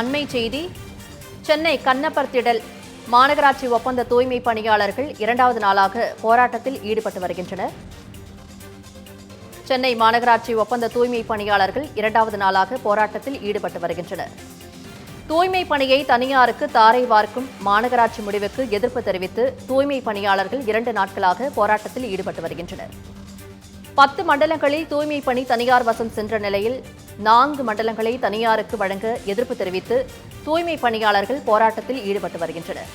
அண்மை செய்தி சென்னை கண்ணப்பர் திடல். மாநகராட்சி ஒப்பந்த தூய்மை பணியாளர்கள் இரண்டாவது நாளாக போராட்டத்தில் ஈடுபட்டு வருகின்றனர். சென்னை மாநகராட்சி ஒப்பந்த தூய்மை பணியாளர்கள் இரண்டாவது நாளாக போராட்டத்தில் ஈடுபட்டு வருகின்றனர். தூய்மை பணியை தனியாருக்கு தாரை வார்க்கும் மாநகராட்சி முடிவுக்கு எதிர்ப்பு தெரிவித்து தூய்மை பணியாளர்கள் இரண்டு நாட்களாக போராட்டத்தில் ஈடுபட்டு வருகின்றனர். பத்து மண்டலங்களில் தூய்மை பணி தனியார் வசம் சென்ற நிலையில் நான்கு மண்டலங்களை தனியாருக்கு வழங்க எதிர்ப்பு தெரிவித்து தூய்மை பணியாளர்கள் போராட்டத்தில் ஈடுபட்டு வருகின்றனர்.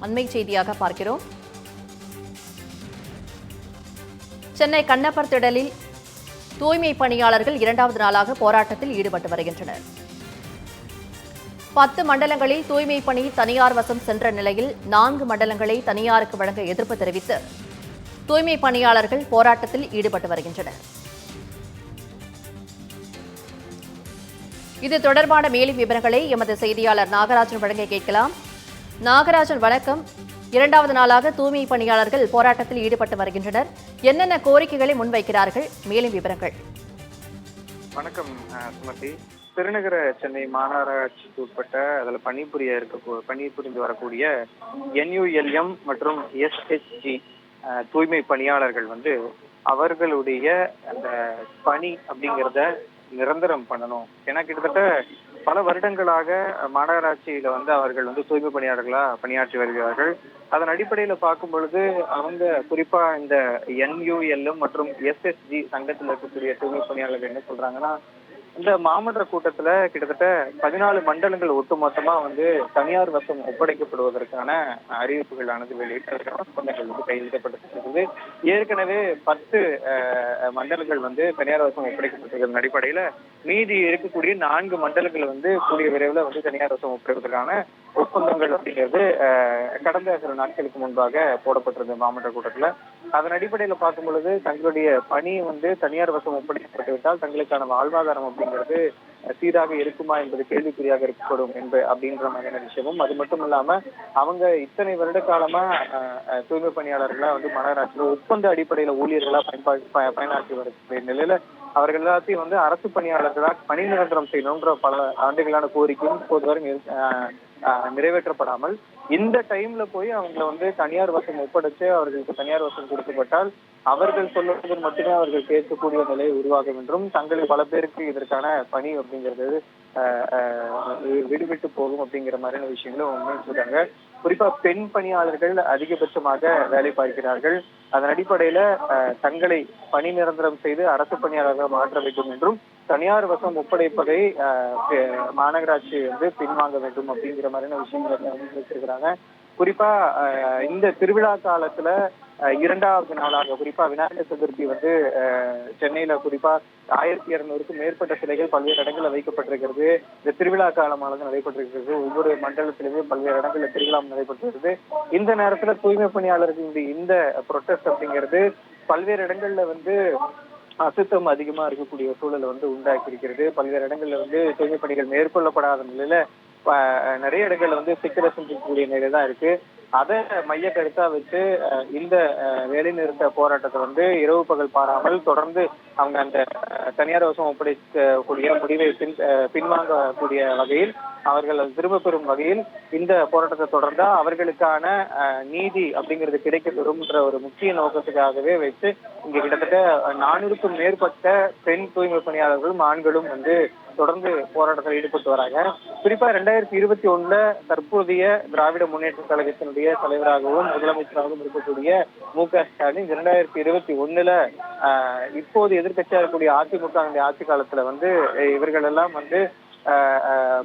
அண்மை செய்தியாக பார்க்கிறோம். சென்னை கண்ணப்பர் திடலில் தூய்மை பணியாளர்கள் இரண்டாவது நாளாக போராட்டத்தில் ஈடுபட்டு வருகின்றனர். பத்து மண்டலங்களில் தூய்மை பணி தனியார் வசம் சென்ற நிலையில் நான்கு மண்டலங்களை தனியாருக்கு வழங்க எதிர்ப்பு தெரிவித்து தூய்மை பணியாளர்கள் போராட்டத்தில் ஈடுபட்டு வருகின்றனர். இது தொடர்பான மேலும் விவரங்களை எமது செய்தியாளர் நாகராஜன் வழங்க கேட்கலாம். நாகராஜன் வணக்கம். இரண்டாவது நாளாக தூய்மை பணியாளர்கள் போராட்டத்தில் ஈடுபட்டு வருகின்றனர். என்னென்ன கோரிக்கைகளை முன்வைக்கிறார்கள்? மேலும் விவரங்கள். வணக்கம் சுமதி. பெருநகர சென்னை மாநகராட்சிக்கு உட்பட்ட அதில் பணிபுரிய இருக்க பணிபுரிந்து வரக்கூடிய என்யூஎல்எம் மற்றும் எஸ்ஹெச்ஜி தூய்மை பணியாளர்கள் வந்து அவர்களுடைய அந்த பணி அப்படிங்கிறத நிரந்தரம் பண்ணணும். ஏன்னா கிட்டத்தட்ட பல வருடங்களாக மாநகராட்சியில வந்து அவர்கள் வந்து தூய்மை பணியாளர்களா பணியாற்றி வருகிறார்கள். அதன் அடிப்படையில பார்க்கும் பொழுது அவங்க குறிப்பா இந்த என்யூஎல்எம் மற்றும் எஸ்எஸ்ஜி சங்கத்தில் இருக்கக்கூடிய தூய்மை பணியாளர்கள் என்ன சொல்றாங்கன்னா இந்த மாமன்ற கூட்டத்துல கிட்டத்தட்ட பதினாலு மண்டலங்கள் ஒட்டுமொத்தமா வந்து தனியார் வசம் ஒப்படைக்கப்படுவதற்கான அறிவிப்புகளானது வெளியிட்டு ஒப்பந்தங்கள் வந்து கையெழுத்தப்பட்டிருக்கிறது ஏற்கனவே பத்து மண்டலங்கள் வந்து தனியார் வசம் ஒப்படைக்கப்பட்டிருக்கிற அடிப்படையில மீதி இருக்கக்கூடிய நான்கு மண்டலங்கள் வந்து கூடிய விரைவில் வந்து தனியார் வசம் ஒப்படைப்பதற்கான ஒப்பந்தங்கள் அப்படிங்கிறது கடந்த சில நாட்களுக்கு முன்பாக போடப்பட்டிருந்தது மாமன்ற கூட்டத்துல அதன் அடிப்படையில பார்க்கும் பொழுது தங்களுடைய பணி வந்து தனியார் வசம் ஒப்படைக்கப்பட்டு விட்டால் தங்களுக்கான வாழ்வாதாரம் அப்படிங்கிறது சீராக இருக்குமா என்பது கேள்விக்குறியாக இருக்கக்கூடும் என்று அப்படின்ற மாதிரியான விஷயமும் அது மட்டும் இல்லாம அவங்க இத்தனை வருட காலமா அஹ், தூய்மை பணியாளர்களா வந்து மாநகராட்சியில ஒப்பந்த அடிப்படையில ஊழியர்களா பயன்பா ப- பயனாற்றி வரக்கூடிய நிலையில அவர்கள் எல்லாத்தையும் வந்து அரசு பணியாளர்களா பணி நிரந்தரம் செய்யணும்ன்ற பல ஆண்டுகளான கோரிக்கையும் இப்போது வரை அஹ், அஹ், நிறைவேற்றப்படாமல் இந்த டைம்ல போய் அவங்களை வந்து தனியார் வசம் ஒப்படைச்சு அவர்களுக்கு தனியார் வசம் கொடுக்கப்பட்டால் அவர்கள் சொல்லுவது மட்டுமே அவர்கள் கேட்கக்கூடிய நிலை உருவாகும் என்றும் தங்களை பல பேருக்கு இதற்கான பணி அப்படிங்கிறது அஹ், அஹ், விடுவிட்டு போகும் அப்படிங்கிற மாதிரியான விஷயங்களும் முன்வைச்சிருக்காங்க குறிப்பா பெண் பணியாளர்கள் அதிகபட்சமாக வேலை பார்க்கிறார்கள். அதன் அடிப்படையில தங்களை பணி நிரந்தரம் செய்து அரசு பணியாளர்கள் மாற்ற வேண்டும் என்றும் தனியார் வசம் ஒப்படைப்பதை அஹ், மாநகராட்சி வந்து பின்வாங்க வேண்டும் அப்படிங்கிற மாதிரியான விஷயங்களை வச்சிருக்கிறாங்க. குறிப்பா இந்த திருவிழா காலத்துல இரண்டாவது நாளாக குறிப்பா விநாயகர் சதுர்த்தி வந்து சென்னையில குறிப்பா ஆயிரத்தி இருநூறுக்கும் மேற்பட்ட சிலைகள் பல்வேறு இடங்களில் வைக்கப்பட்டிருக்கிறது. இந்த திருவிழா காலமானது நடைபெற்றிருக்கிறது. ஒவ்வொரு மண்டலத்திலுமே பல்வேறு இடங்கள்ல திருவிழா நடைபெற்றிருக்கிறது. இந்த நேரத்துல தூய்மை பணியாளர்களுடைய இந்த ப்ரொட்டஸ்ட் அப்படிங்கிறது பல்வேறு இடங்கள்ல வந்து அசுத்தம் அதிகமா இருக்கக்கூடிய சூழலை வந்து உண்டாக்கி இருக்கிறது பல்வேறு இடங்கள்ல வந்து தூய்மை பணிகள் மேற்கொள்ளப்படாத நிலையில நிறைய இடங்கள்ல வந்து சிக்கலை சந்திக்கக்கூடிய நிலை தான் இருக்கு. அதை மைய கருத்தா வச்சு இந்த வேலை வேலைநிறுத்த போராட்டத்தை வந்து இரவு பகல் பாராமல் தொடர்ந்து அவங்க அந்த தனியார் வசம் ஒப்படைக்கக்கூடிய முடிவை பின் பின்வாங்கக்கூடிய வகையில் அவர்கள் திரும்ப பெறும் வகையில் இந்த போராட்டத்தை தொடர்ந்தா அவர்களுக்கான நீதி அப்படிங்கிறது கிடைக்க கிடைக்கப்பெறும்ன்ற ஒரு முக்கிய நோக்கத்துக்காகவே வைத்து இங்க கிட்டத்தட்ட நானூறுக்கும் மேற்பட்ட பெண் தூய்மை பணியாளர்களும் ஆண்களும் வந்து தொடர்ந்து போராட்டத்தில் ஈடுபட்டு வராங்க. குறிப்பா ரெண்டாயிரத்தி இருபத்தி ஒண்ணுல தற்போதைய திராவிட முன்னேற்ற கழகத்தினுடைய தலைவராகவும் முதலமைச்சராகவும் இருக்கக்கூடிய மு க ஸ்டாலின் இரண்டாயிரத்தி இருபத்தி ஒண்ணுல ஆஹ், இப்போது எதிர்க்கட்சியா இருக்கக்கூடிய அதிமுக ஆட்சி காலத்துல வந்து இவர்கள் எல்லாம் வந்து ஆஹ்,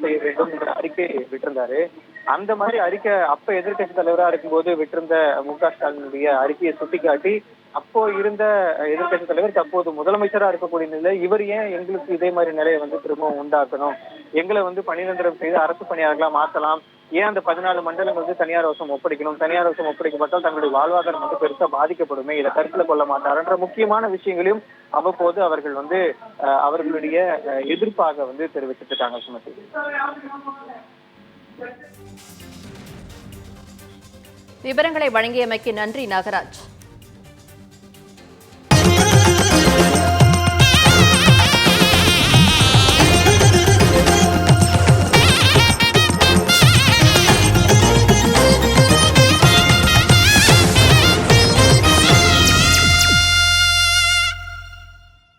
செய்ய வேண்டும் என்ற அறிக்கை விட்டிருந்தாரு. அந்த மாதிரி அறிக்கை அப்ப எதிர்க்கட்சி தலைவரா இருக்கும்போது விட்டிருந்த மு க ஸ்டாலினுடைய அறிக்கையை சுட்டிக்காட்டி அப்போ இருந்த எதிர்க்கட்சி தலைவர் தற்போது முதலமைச்சரா இருக்கக்கூடிய நிலை இவர் ஏன் எங்களுக்கு இதே மாதிரி நிலையை வந்து திரும்பவும் உண்டாக்கணும்? எங்களை வந்து பணிநிரந்தரம் செய்து அரசு பணியாளர்களா மாத்தலாம்? ஏன் அந்த பதினாலு மண்டலங்கள் வந்து தனியார் வசம் ஒப்படைக்கணும்? தனியார் வசம் ஒப்படைக்கப்பட்டால் தங்களுடைய வாழ்வாதாரம் வந்து பெருசா பாதிக்கப்படுமே இதை கருத்துல கொள்ள மாட்டார்ன்ற முக்கியமான விஷயங்களையும் அவ்வப்போது அவர்கள் வந்து அஹ், அவர்களுடைய அஹ், எதிர்ப்பாக வந்து தெரிவிச்சிட்டு இருக்காங்க சுமதி. விவரங்களை வழங்கியமைக்கு நன்றி நாகராஜ்.